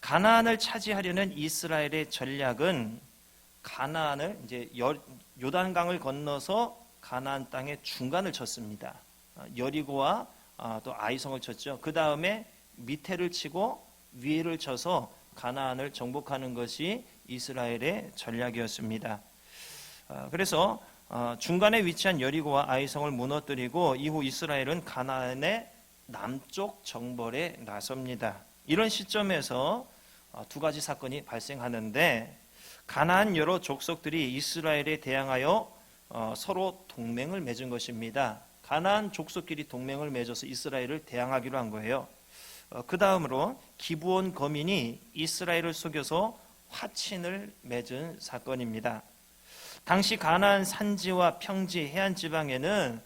가나안을 차지하려는 이스라엘의 전략은 가나안을 이제 여- 요단강을 건너서 가나안 땅의 중간을 쳤습니다. 아, 여리고와 아, 또 아이성을 쳤죠. 그 다음에 밑에를 치고 위에를 쳐서 가나안을 정복하는 것이 이스라엘의 전략이었습니다. 아, 그래서 어, 중간에 위치한 여리고와 아이성을 무너뜨리고 이후 이스라엘은 가나안의 남쪽 정벌에 나섭니다. 이런 시점에서 어, 두 가지 사건이 발생하는데 가나안 여러 족속들이 이스라엘에 대항하여 어, 서로 동맹을 맺은 것입니다. 가나안 족속끼리 동맹을 맺어서 이스라엘을 대항하기로 한 거예요. 어, 그 다음으로 기부온 거민이 이스라엘을 속여서 화친을 맺은 사건입니다. 당시 가나안 산지와 평지 해안 지방에는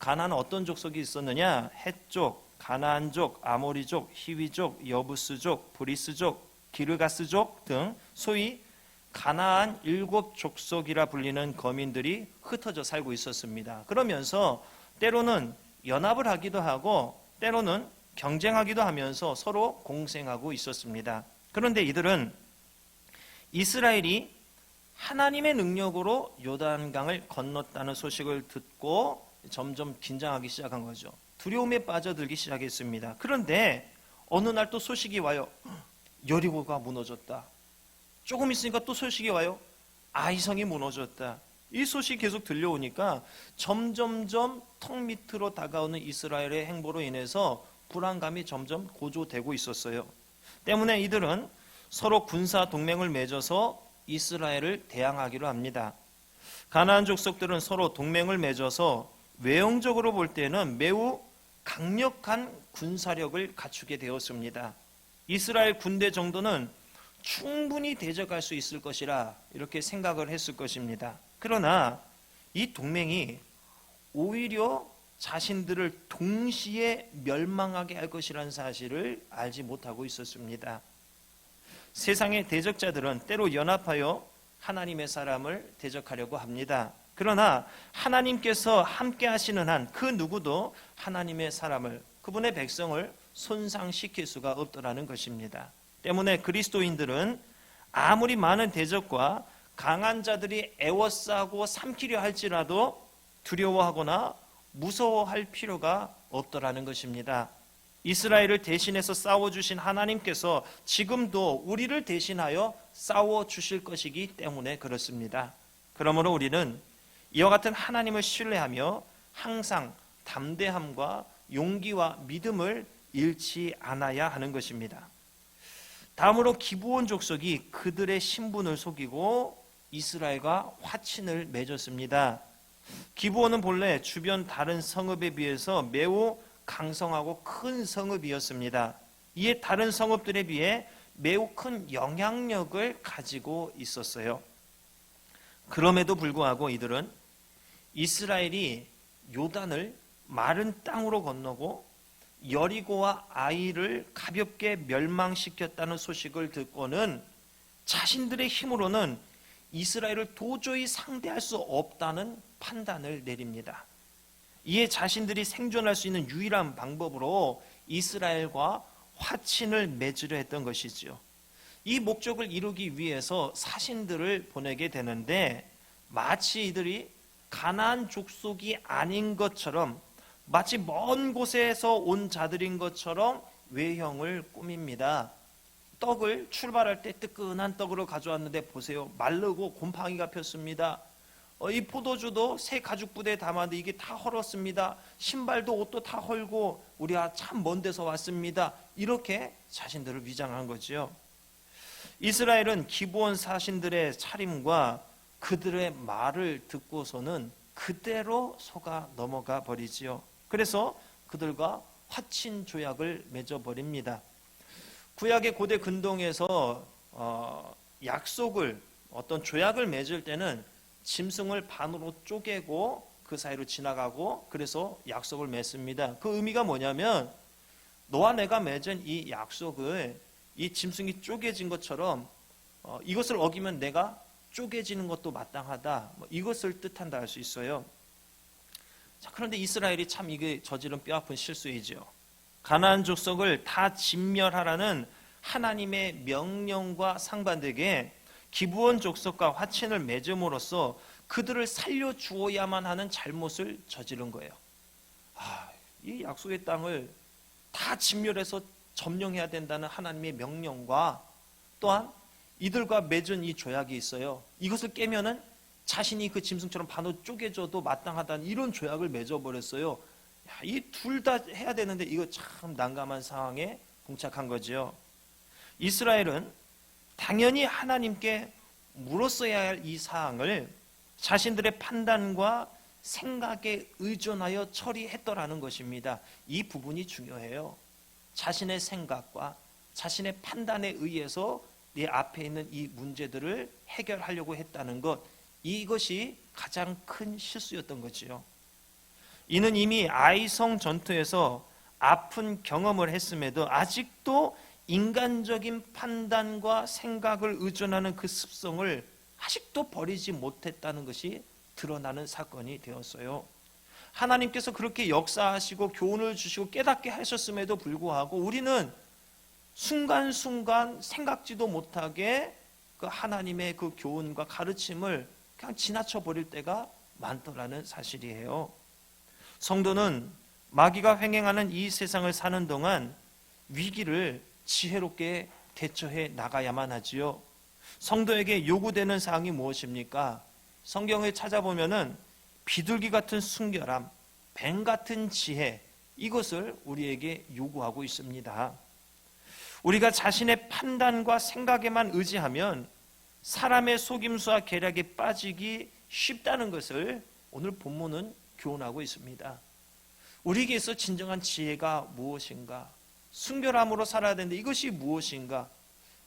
가나안 어떤 족속이 있었느냐? 헷족, 가나안족, 아모리족, 히위족, 여부스족, 브리스족, 기르가스족 등 소위 가나안 일곱 족속이라 불리는 거민들이 흩어져 살고 있었습니다. 그러면서 때로는 연합을 하기도 하고 때로는 경쟁하기도 하면서 서로 공생하고 있었습니다. 그런데 이들은 이스라엘이 하나님의 능력으로 요단강을 건넜다는 소식을 듣고 점점 긴장하기 시작한 거죠. 두려움에 빠져들기 시작했습니다. 그런데 어느 날 또 소식이 와요. 여리고가 무너졌다. 조금 있으니까 또 소식이 와요. 아이성이 무너졌다. 이 소식이 계속 들려오니까 점점점 턱 밑으로 다가오는 이스라엘의 행보로 인해서 불안감이 점점 고조되고 있었어요. 때문에 이들은 서로 군사 동맹을 맺어서 이스라엘을 대항하기로 합니다. 가나안 족속들은 서로 동맹을 맺어서 외형적으로 볼 때는 매우 강력한 군사력을 갖추게 되었습니다. 이스라엘 군대 정도는 충분히 대적할 수 있을 것이라 이렇게 생각을 했을 것입니다. 그러나 이 동맹이 오히려 자신들을 동시에 멸망하게 할 것이라는 사실을 알지 못하고 있었습니다. 세상의 대적자들은 때로 연합하여 하나님의 사람을 대적하려고 합니다. 그러나 하나님께서 함께 하시는 한 그 누구도 하나님의 사람을 그분의 백성을 손상시킬 수가 없더라는 것입니다. 때문에 그리스도인들은 아무리 많은 대적과 강한 자들이 애워싸고 삼키려 할지라도 두려워하거나 무서워할 필요가 없더라는 것입니다. 이스라엘을 대신해서 싸워주신 하나님께서 지금도 우리를 대신하여 싸워주실 것이기 때문에 그렇습니다. 그러므로 우리는 이와 같은 하나님을 신뢰하며 항상 담대함과 용기와 믿음을 잃지 않아야 하는 것입니다. 다음으로 기부온 족속이 그들의 신분을 속이고 이스라엘과 화친을 맺었습니다. 기부원은 본래 주변 다른 성읍에 비해서 매우 강성하고 큰 성읍이었습니다. 이에 다른 성읍들에 비해 매우 큰 영향력을 가지고 있었어요. 그럼에도 불구하고 이들은 이스라엘이 요단을 마른 땅으로 건너고 여리고와 아이를 가볍게 멸망시켰다는 소식을 듣고는 자신들의 힘으로는 이스라엘을 도저히 상대할 수 없다는 판단을 내립니다. 이에 자신들이 생존할 수 있는 유일한 방법으로 이스라엘과 화친을 맺으려 했던 것이지요. 이 목적을 이루기 위해서 사신들을 보내게 되는데 마치 이들이 가나안 족속이 아닌 것처럼 마치 먼 곳에서 온 자들인 것처럼 외형을 꾸밉니다. 떡을 출발할 때 뜨끈한 떡으로 가져왔는데 보세요. 마르고 곰팡이가 폈습니다. 어, 이 포도주도 새 가죽 부대에 담았는데 이게 다 헐었습니다. 신발도 옷도 다 헐고 우리가 참 먼 데서 왔습니다. 이렇게 자신들을 위장한 거지요. 이스라엘은 기부원 사신들의 차림과 그들의 말을 듣고서는 그대로 속아 넘어가 버리지요. 그래서 그들과 화친 조약을 맺어 버립니다. 구약의 고대 근동에서 어, 약속을 어떤 조약을 맺을 때는 짐승을 반으로 쪼개고 그 사이로 지나가고 그래서 약속을 맺습니다. 그 의미가 뭐냐면 너와 내가 맺은 이 약속을 이 짐승이 쪼개진 것처럼 어, 이것을 어기면 내가 쪼개지는 것도 마땅하다. 뭐 이것을 뜻한다 할 수 있어요. 자, 그런데 이스라엘이 참 이게 저지른 뼈아픈 실수이죠. 가나안 족속을 다 진멸하라는 하나님의 명령과 상반되게 기부원 족속과 화친을 맺음으로써 그들을 살려 주어야만 하는 잘못을 저지른 거예요. 아, 이 약속의 땅을 다 진멸해서 점령해야 된다는 하나님의 명령과 또한 이들과 맺은 이 조약이 있어요. 이것을 깨면은 자신이 그 짐승처럼 반으로 쪼개져도 마땅하다는 이런 조약을 맺어버렸어요. 이 둘 다 해야 되는데 이거 참 난감한 상황에 봉착한 거죠. 이스라엘은 당연히 하나님께 물었어야 할 이 사항을 자신들의 판단과 생각에 의존하여 처리했더라는 것입니다. 이 부분이 중요해요. 자신의 생각과 자신의 판단에 의해서 내 앞에 있는 이 문제들을 해결하려고 했다는 것, 이것이 가장 큰 실수였던 거지요. 이는 이미 아이성 전투에서 아픈 경험을 했음에도 아직도 인간적인 판단과 생각을 의존하는 그 습성을 아직도 버리지 못했다는 것이 드러나는 사건이 되었어요. 하나님께서 그렇게 역사하시고 교훈을 주시고 깨닫게 하셨음에도 불구하고 우리는 순간순간 생각지도 못하게 그 하나님의 그 교훈과 가르침을 그냥 지나쳐 버릴 때가 많더라는 사실이에요. 성도는 마귀가 횡행하는 이 세상을 사는 동안 위기를 지혜롭게 대처해 나가야만 하지요. 성도에게 요구되는 사항이 무엇입니까? 성경을 찾아보면은 비둘기 같은 순결함, 뱀 같은 지혜, 이것을 우리에게 요구하고 있습니다. 우리가 자신의 판단과 생각에만 의지하면 사람의 속임수와 계략에 빠지기 쉽다는 것을 오늘 본문은 교훈하고 있습니다. 우리에게서 진정한 지혜가 무엇인가? 순결함으로 살아야 되는데 이것이 무엇인가?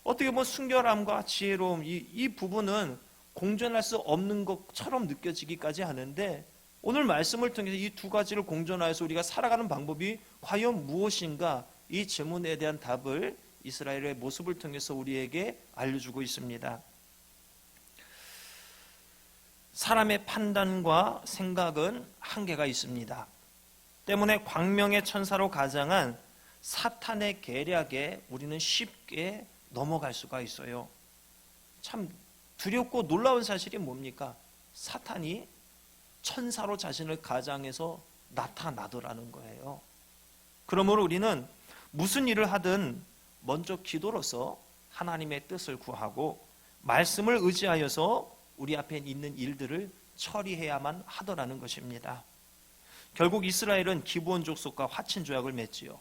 어떻게 보면 순결함과 지혜로움 이, 이 부분은 공존할 수 없는 것처럼 느껴지기까지 하는데 오늘 말씀을 통해서 이 두 가지를 공존하여서 우리가 살아가는 방법이 과연 무엇인가? 이 질문에 대한 답을 이스라엘의 모습을 통해서 우리에게 알려주고 있습니다. 사람의 판단과 생각은 한계가 있습니다. 때문에 광명의 천사로 가장한 사탄의 계략에 우리는 쉽게 넘어갈 수가 있어요. 참 두렵고 놀라운 사실이 뭡니까? 사탄이 천사로 자신을 가장해서 나타나더라는 거예요. 그러므로 우리는 무슨 일을 하든 먼저 기도로서 하나님의 뜻을 구하고 말씀을 의지하여서 우리 앞에 있는 일들을 처리해야만 하더라는 것입니다. 결국 이스라엘은 기브온 족속과 화친 조약을 맺지요.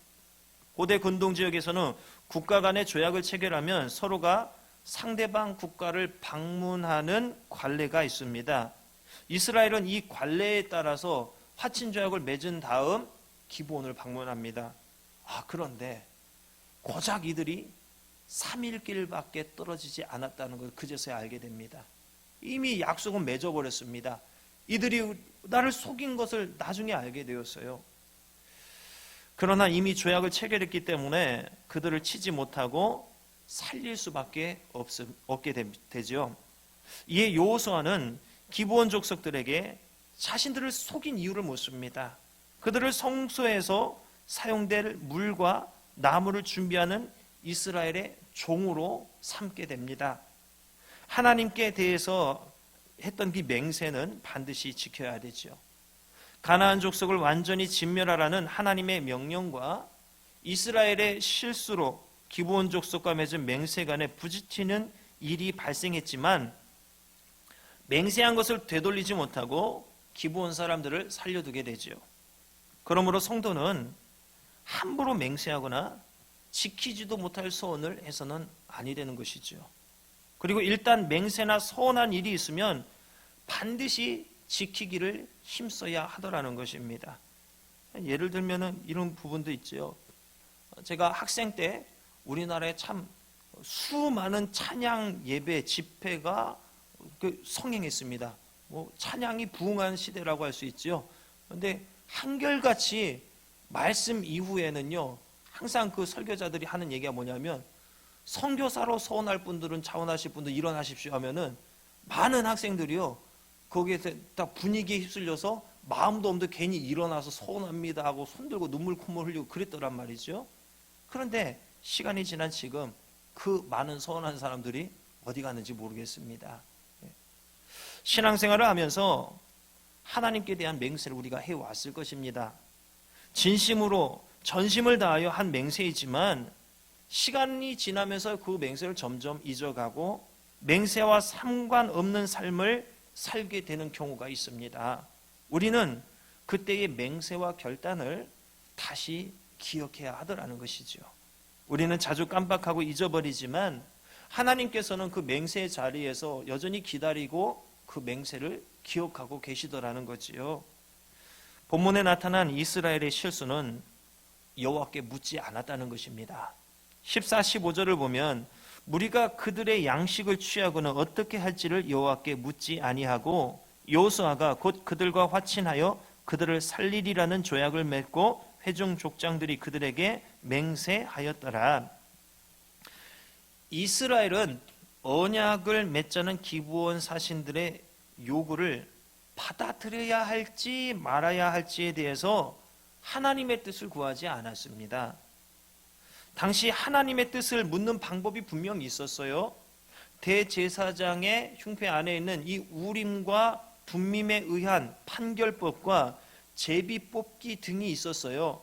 고대 근동 지역에서는 국가 간의 조약을 체결하면 서로가 상대방 국가를 방문하는 관례가 있습니다. 이스라엘은 이 관례에 따라서 화친 조약을 맺은 다음 기브온을 방문합니다. 아, 그런데 고작 이들이 3일 길밖에 떨어지지 않았다는 걸 그제서야 알게 됩니다. 이미 약속은 맺어버렸습니다. 이들이 나를 속인 것을 나중에 알게 되었어요. 그러나 이미 조약을 체결했기 때문에 그들을 치지 못하고 살릴 수밖에 없, 없게 되죠. 이에 요호수아는 기브온 족속들에게 자신들을 속인 이유를 묻습니다. 그들을 성소에서 사용될 물과 나무를 준비하는 이스라엘의 종으로 삼게 됩니다. 하나님께 대해서 했던 그 맹세는 반드시 지켜야 되죠. 가나안 족속을 완전히 진멸하라는 하나님의 명령과 이스라엘의 실수로 기브온 족속과 맺은 맹세 간에 부딪히는 일이 발생했지만 맹세한 것을 되돌리지 못하고 기브온 사람들을 살려두게 되지요. 그러므로 성도는 함부로 맹세하거나 지키지도 못할 소원을 해서는 아니 되는 것이죠. 그리고 일단 맹세나 서운한 일이 있으면 반드시 지키기를 힘써야 하더라는 것입니다. 예를 들면 이런 부분도 있죠. 제가 학생 때 우리나라에 참 수많은 찬양 예배 집회가 그 성행했습니다. 뭐 찬양이 부흥한 시대라고 할 수 있죠. 그런데 한결같이 말씀 이후에는요, 항상 그 설교자들이 하는 얘기가 뭐냐면 선교사로 서원할 분들은 자원하실 분들 일어나십시오 하면은 많은 학생들이요 거기에 딱 분위기에 휩쓸려서 마음도 없는데 괜히 일어나서 서운합니다 하고 손들고 눈물 콧물 흘리고 그랬더란 말이죠. 그런데 시간이 지난 지금 그 많은 서운한 사람들이 어디 갔는지 모르겠습니다. 예. 신앙생활을 하면서 하나님께 대한 맹세를 우리가 해왔을 것입니다. 진심으로 전심을 다하여 한 맹세이지만 시간이 지나면서 그 맹세를 점점 잊어가고 맹세와 상관없는 삶을 살게 되는 경우가 있습니다. 우리는 그때의 맹세와 결단을 다시 기억해야 하더라는 것이죠. 우리는 자주 깜빡하고 잊어버리지만 하나님께서는 그 맹세의 자리에서 여전히 기다리고 그 맹세를 기억하고 계시더라는 거지요. 본문에 나타난 이스라엘의 실수는 여호와께 묻지 않았다는 것입니다. 14, 15절을 보면 무리가 그들의 양식을 취하고는 어떻게 할지를 여호와께 묻지 아니하고 여호수아가 곧 그들과 화친하여 그들을 살리리라는 조약을 맺고 회중 족장들이 그들에게 맹세하였더라. 이스라엘은 언약을 맺자는 기부원 사신들의 요구를 받아들여야 할지 말아야 할지에 대해서 하나님의 뜻을 구하지 않았습니다. 당시 하나님의 뜻을 묻는 방법이 분명히 있었어요. 대제사장의 흉패 안에 있는 이 우림과 분밈에 의한 판결법과 제비 뽑기 등이 있었어요.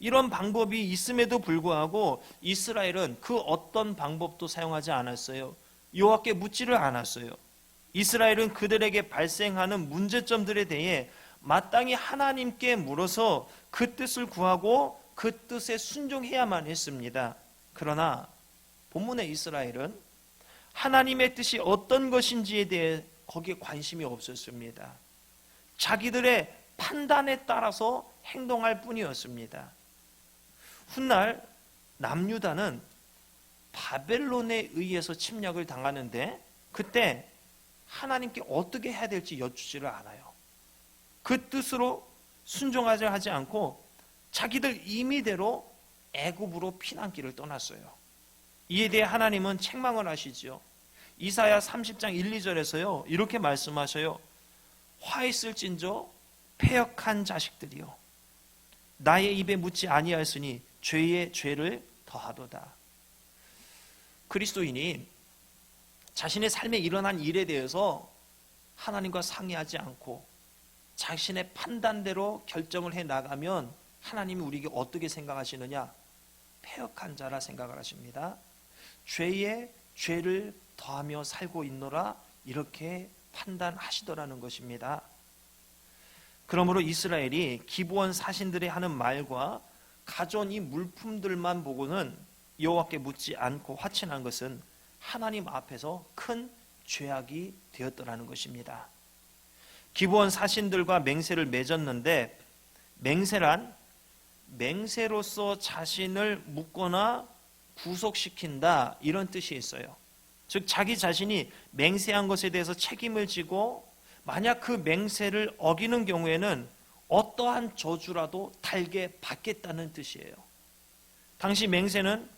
이런 방법이 있음에도 불구하고 이스라엘은 그 어떤 방법도 사용하지 않았어요. 여호와께 묻지를 않았어요. 이스라엘은 그들에게 발생하는 문제점들에 대해 마땅히 하나님께 물어서 그 뜻을 구하고 그 뜻에 순종해야만 했습니다. 그러나 본문의 이스라엘은 하나님의 뜻이 어떤 것인지에 대해 거기에 관심이 없었습니다. 자기들의 판단에 따라서 행동할 뿐이었습니다. 훗날 남유다는 바벨론에 의해서 침략을 당하는데 그때 하나님께 어떻게 해야 될지 여쭈지를 않아요. 그 뜻으로 순종하지 하지 않고 자기들 임의대로 애굽으로 피난길을 떠났어요. 이에 대해 하나님은 책망을 하시죠. 이사야 30장 1, 2절에서요. 이렇게 말씀하셔요. 화 있을진저 폐역한 자식들이요. 나의 입에 묻지 아니하였으니 죄의 죄를 더하도다. 그리스도인이 자신의 삶에 일어난 일에 대해서 하나님과 상의하지 않고 자신의 판단대로 결정을 해 나가면 하나님이 우리에게 어떻게 생각하시느냐? 폐역한 자라 생각을 하십니다. 죄에 죄를 더하며 살고 있노라 이렇게 판단하시더라는 것입니다. 그러므로 이스라엘이 기부원 사신들이 하는 말과 가져온 이 물품들만 보고는 여호와께 묻지 않고 화친한 것은 하나님 앞에서 큰 죄악이 되었더라는 것입니다. 기부원 사신들과 맹세를 맺었는데 맹세란 맹세로서 자신을 묶거나 구속시킨다 이런 뜻이 있어요. 즉 자기 자신이 맹세한 것에 대해서 책임을 지고 만약 그 맹세를 어기는 경우에는 어떠한 저주라도 달게 받겠다는 뜻이에요. 당시 맹세는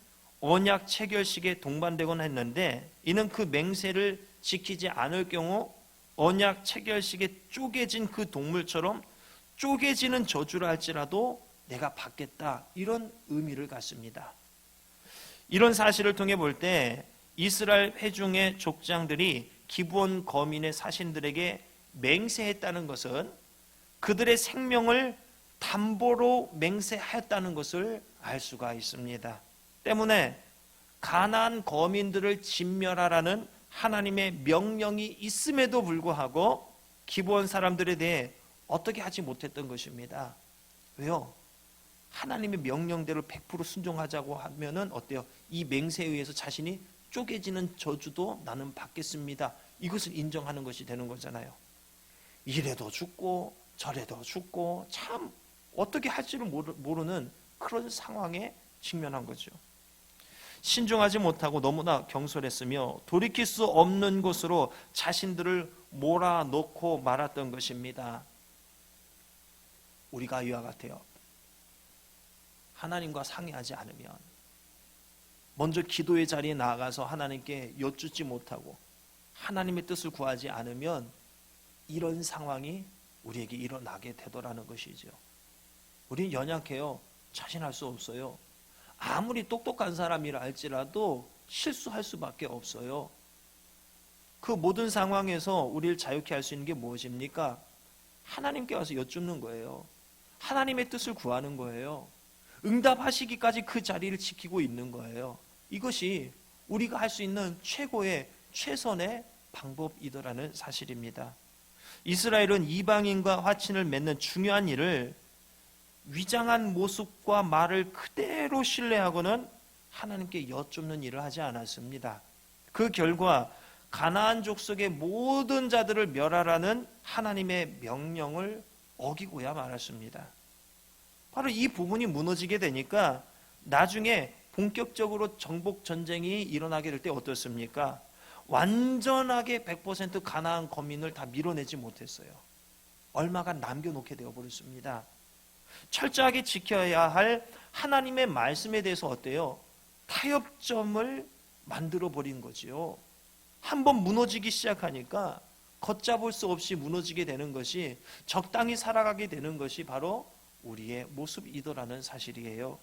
언약 체결식에 동반되곤 했는데 이는 그 맹세를 지키지 않을 경우 언약 체결식에 쪼개진 그 동물처럼 쪼개지는 저주를 할지라도 내가 받겠다 이런 의미를 갖습니다. 이런 사실을 통해 볼 때 이스라엘 회중의 족장들이 기부원 거민의 사신들에게 맹세했다는 것은 그들의 생명을 담보로 맹세하였다는 것을 알 수가 있습니다. 때문에 가나안 거민들을 진멸하라는 하나님의 명령이 있음에도 불구하고 기부원 사람들에 대해 어떻게 하지 못했던 것입니다. 왜요? 하나님의 명령대로 100% 순종하자고 하면은 어때요? 이 맹세에 의해서 자신이 쪼개지는 저주도 나는 받겠습니다. 이것을 인정하는 것이 되는 거잖아요. 이래도 죽고 저래도 죽고 참 어떻게 할지를 모르는 그런 상황에 직면한 거죠. 신중하지 못하고 너무나 경솔했으며 돌이킬 수 없는 곳으로 자신들을 몰아넣고 말았던 것입니다. 우리가 이와 같아요. 하나님과 상의하지 않으면 먼저 기도의 자리에 나가서 하나님께 여쭙지 못하고 하나님의 뜻을 구하지 않으면 이런 상황이 우리에게 일어나게 되더라는 것이죠. 우리는 연약해요. 자신할 수 없어요. 아무리 똑똑한 사람이라 할지라도 실수할 수밖에 없어요. 그 모든 상황에서 우리를 자유케 할 수 있는 게 무엇입니까? 하나님께 와서 여쭙는 거예요. 하나님의 뜻을 구하는 거예요. 응답하시기까지 그 자리를 지키고 있는 거예요. 이것이 우리가 할 수 있는 최고의 최선의 방법이더라는 사실입니다. 이스라엘은 이방인과 화친을 맺는 중요한 일을 위장한 모습과 말을 그대로 신뢰하고는 하나님께 여쭙는 일을 하지 않았습니다. 그 결과 가나안 족속의 모든 자들을 멸하라는 하나님의 명령을 어기고야 말았습니다. 바로 이 부분이 무너지게 되니까 나중에 본격적으로 정복 전쟁이 일어나게 될 때 어떻습니까? 완전하게 100% 가나안 거민을 다 밀어내지 못했어요. 얼마가 남겨놓게 되어 버렸습니다. 철저하게 지켜야 할 하나님의 말씀에 대해서 어때요? 타협점을 만들어 버린 거지요. 한번 무너지기 시작하니까 걷잡을 수 없이 무너지게 되는 것이 적당히 살아가게 되는 것이 바로 우리의 모습이더라는 사실이에요.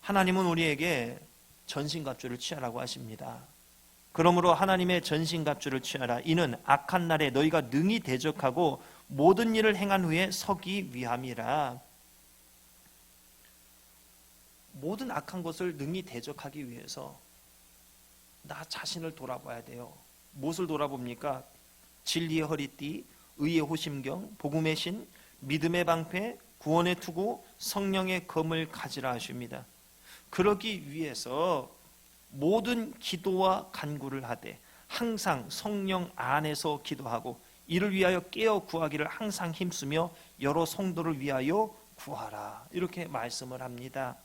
하나님은 우리에게 전신갑주를 취하라고 하십니다. 그러므로 하나님의 전신갑주를 취하라. 이는 악한 날에 너희가 능히 대적하고 모든 일을 행한 후에 서기 위함이라. 모든 악한 것을 능히 대적하기 위해서 나 자신을 돌아봐야 돼요. 무엇을 돌아봅니까? 진리의 허리띠, 의의 호심경, 복음의 신, 믿음의 방패, 구원의 투구, 성령의 검을 가지라 하십니다. 그러기 위해서 모든 기도와 간구를 하되 항상 성령 안에서 기도하고 이를 위하여 깨어 구하기를 항상 힘쓰며 여러 성도를 위하여 구하라. 이렇게 말씀을 합니다.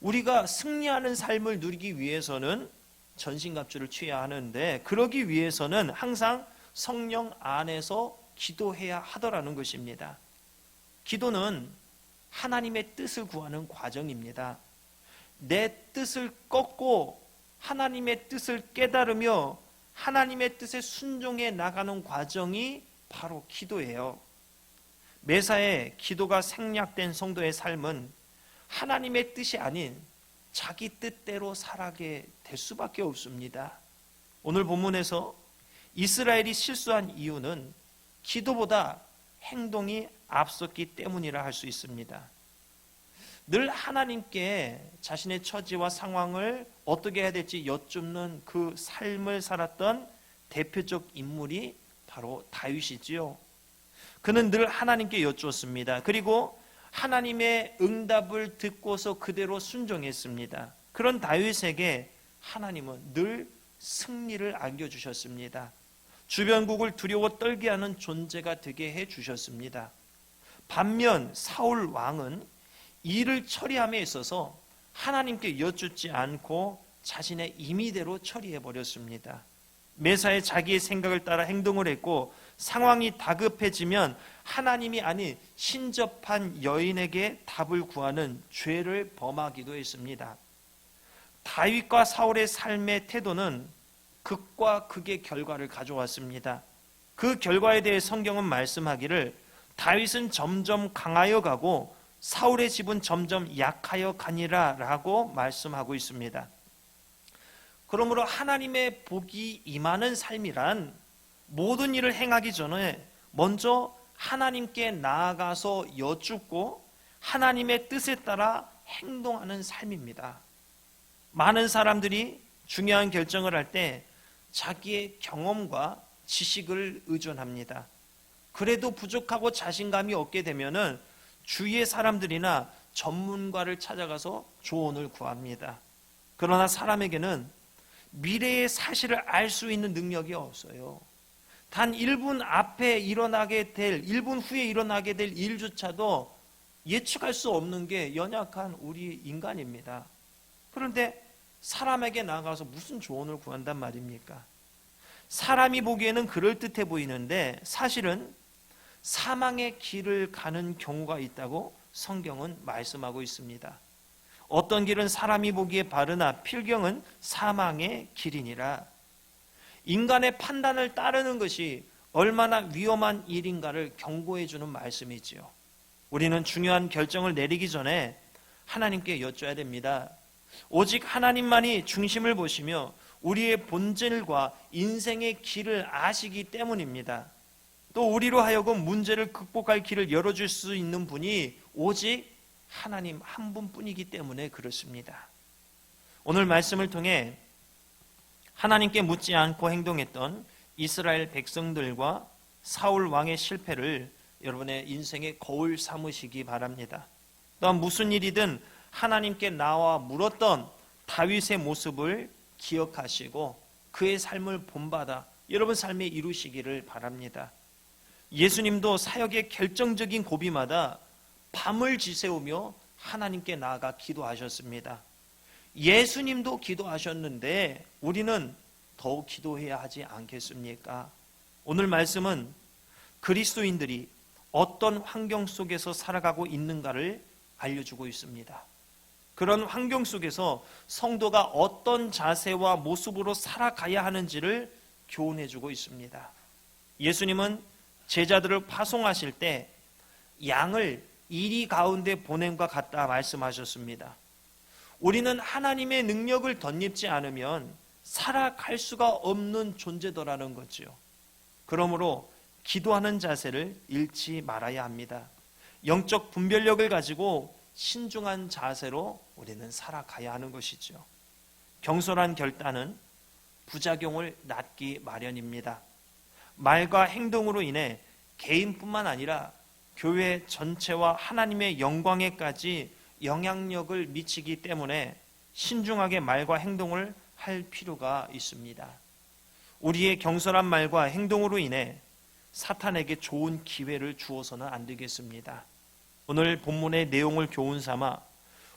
우리가 승리하는 삶을 누리기 위해서는 전신갑주를 취해야 하는데 그러기 위해서는 항상 성령 안에서 기도해야 하더라는 것입니다. 기도는 하나님의 뜻을 구하는 과정입니다. 내 뜻을 꺾고 하나님의 뜻을 깨달으며 하나님의 뜻에 순종해 나가는 과정이 바로 기도예요. 매사에 기도가 생략된 성도의 삶은 하나님의 뜻이 아닌 자기 뜻대로 살아게 될 수밖에 없습니다. 오늘 본문에서 이스라엘이 실수한 이유는 기도보다 행동이 앞섰기 때문이라 할 수 있습니다. 늘 하나님께 자신의 처지와 상황을 어떻게 해야 될지 여쭙는 그 삶을 살았던 대표적 인물이 바로 다윗이지요. 그는 늘 하나님께 여쭈었습니다. 그리고 하나님의 응답을 듣고서 그대로 순종했습니다. 그런 다윗에게 하나님은 늘 승리를 안겨주셨습니다. 주변국을 두려워 떨게 하는 존재가 되게 해 주셨습니다. 반면 사울 왕은 일을 처리함에 있어서 하나님께 여쭙지 않고 자신의 임의대로 처리해 버렸습니다. 매사에 자기의 생각을 따라 행동을 했고 상황이 다급해지면 하나님이 아닌 신접한 여인에게 답을 구하는 죄를 범하기도 했습니다. 다윗과 사울의 삶의 태도는 극과 극의 결과를 가져왔습니다. 그 결과에 대해 성경은 말씀하기를 다윗은 점점 강하여 가고 사울의 집은 점점 약하여 가니라라고 말씀하고 있습니다. 그러므로 하나님의 복이 임하는 삶이란 모든 일을 행하기 전에 먼저 하나님께 나아가서 여쭙고 하나님의 뜻에 따라 행동하는 삶입니다. 많은 사람들이 중요한 결정을 할 때 자기의 경험과 지식을 의존합니다. 그래도 부족하고 자신감이 없게 되면은 주위의 사람들이나 전문가를 찾아가서 조언을 구합니다. 그러나 사람에게는 미래의 사실을 알 수 있는 능력이 없어요. 단 1분 앞에 일어나게 될, 1분 후에 일어나게 될 일조차도 예측할 수 없는 게 연약한 우리 인간입니다. 그런데 사람에게 나가서 무슨 조언을 구한단 말입니까? 사람이 보기에는 그럴듯해 보이는데 사실은 사망의 길을 가는 경우가 있다고 성경은 말씀하고 있습니다. 어떤 길은 사람이 보기에 바르나 필경은 사망의 길이니라. 인간의 판단을 따르는 것이 얼마나 위험한 일인가를 경고해 주는 말씀이지요. 우리는 중요한 결정을 내리기 전에 하나님께 여쭤야 됩니다. 오직 하나님만이 중심을 보시며 우리의 본질과 인생의 길을 아시기 때문입니다. 또 우리로 하여금 문제를 극복할 길을 열어줄 수 있는 분이 오직 하나님 한 분뿐이기 때문에 그렇습니다. 오늘 말씀을 통해 하나님께 묻지 않고 행동했던 이스라엘 백성들과 사울 왕의 실패를 여러분의 인생의 거울 삼으시기 바랍니다. 또한 무슨 일이든 하나님께 나와 물었던 다윗의 모습을 기억하시고 그의 삶을 본받아 여러분 삶에 이루시기를 바랍니다. 예수님도 사역의 결정적인 고비마다 밤을 지새우며 하나님께 나아가 기도하셨습니다. 예수님도 기도하셨는데 우리는 더욱 기도해야 하지 않겠습니까? 오늘 말씀은 그리스도인들이 어떤 환경 속에서 살아가고 있는가를 알려주고 있습니다. 그런 환경 속에서 성도가 어떤 자세와 모습으로 살아가야 하는지를 교훈해주고 있습니다. 예수님은 제자들을 파송하실 때 양을 이리 가운데 보냄과 같다 말씀하셨습니다. 우리는 하나님의 능력을 덧입지 않으면 살아갈 수가 없는 존재더라는 거지요. 그러므로 기도하는 자세를 잃지 말아야 합니다. 영적 분별력을 가지고 신중한 자세로 우리는 살아가야 하는 것이죠. 경솔한 결단은 부작용을 낳기 마련입니다. 말과 행동으로 인해 개인뿐만 아니라 교회 전체와 하나님의 영광에까지 영향력을 미치기 때문에 신중하게 말과 행동을 할 필요가 있습니다. 우리의 경솔한 말과 행동으로 인해 사탄에게 좋은 기회를 주어서는 안 되겠습니다. 오늘 본문의 내용을 교훈 삼아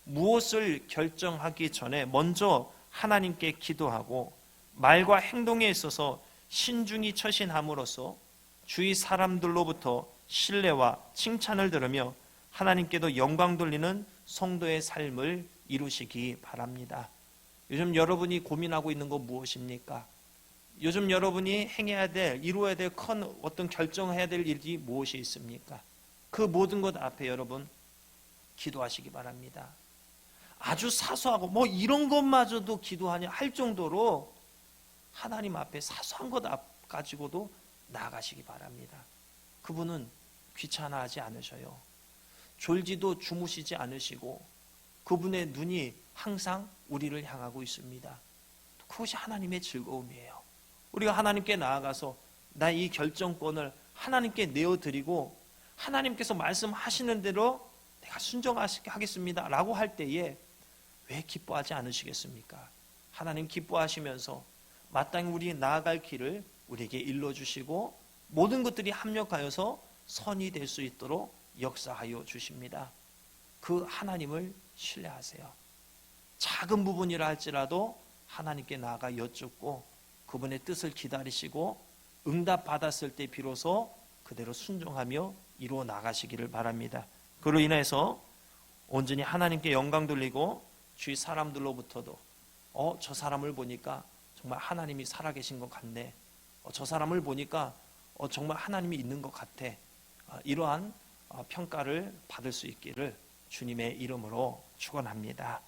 무엇을 결정하기 전에 먼저 하나님께 기도하고 말과 행동에 있어서 신중히 처신함으로써 주위 사람들로부터 신뢰와 칭찬을 들으며 하나님께도 영광 돌리는 성도의 삶을 이루시기 바랍니다. 요즘 여러분이 고민하고 있는 거 무엇입니까? 요즘 여러분이 행해야 될, 이루어야 될 큰 어떤 결정해야 될 일이 무엇이 있습니까? 그 모든 것 앞에 여러분 기도하시기 바랍니다. 아주 사소하고 뭐 이런 것마저도 기도하냐 할 정도로 하나님 앞에 사소한 것앞 가지고도 나가시기 바랍니다. 그분은 귀찮아하지 않으셔요. 졸지도 주무시지 않으시고 그분의 눈이 항상 우리를 향하고 있습니다. 그것이 하나님의 즐거움이에요. 우리가 하나님께 나아가서 나 이 결정권을 하나님께 내어드리고 하나님께서 말씀하시는 대로 내가 순종하겠습니다. 라고 할 때에 왜 기뻐하지 않으시겠습니까? 하나님 기뻐하시면서 마땅히 우리 나아갈 길을 우리에게 일러주시고 모든 것들이 합력하여서 선이 될 수 있도록 역사하여 주십니다. 그 하나님을 신뢰하세요. 작은 부분이라 할지라도 하나님께 나아가 여쭙고 그분의 뜻을 기다리시고 응답 받았을 때 비로소 그대로 순종하며 이루어 나가시기를 바랍니다. 그로 인해서 온전히 하나님께 영광 돌리고 주위 사람들로부터도 어 저 사람을 보니까 정말 하나님이 살아계신 것 같네. 어, 저 사람을 보니까 어, 정말 하나님이 있는 것 같아. 어, 이러한 어, 평가를 받을 수 있기를 주님의 이름으로 축원합니다.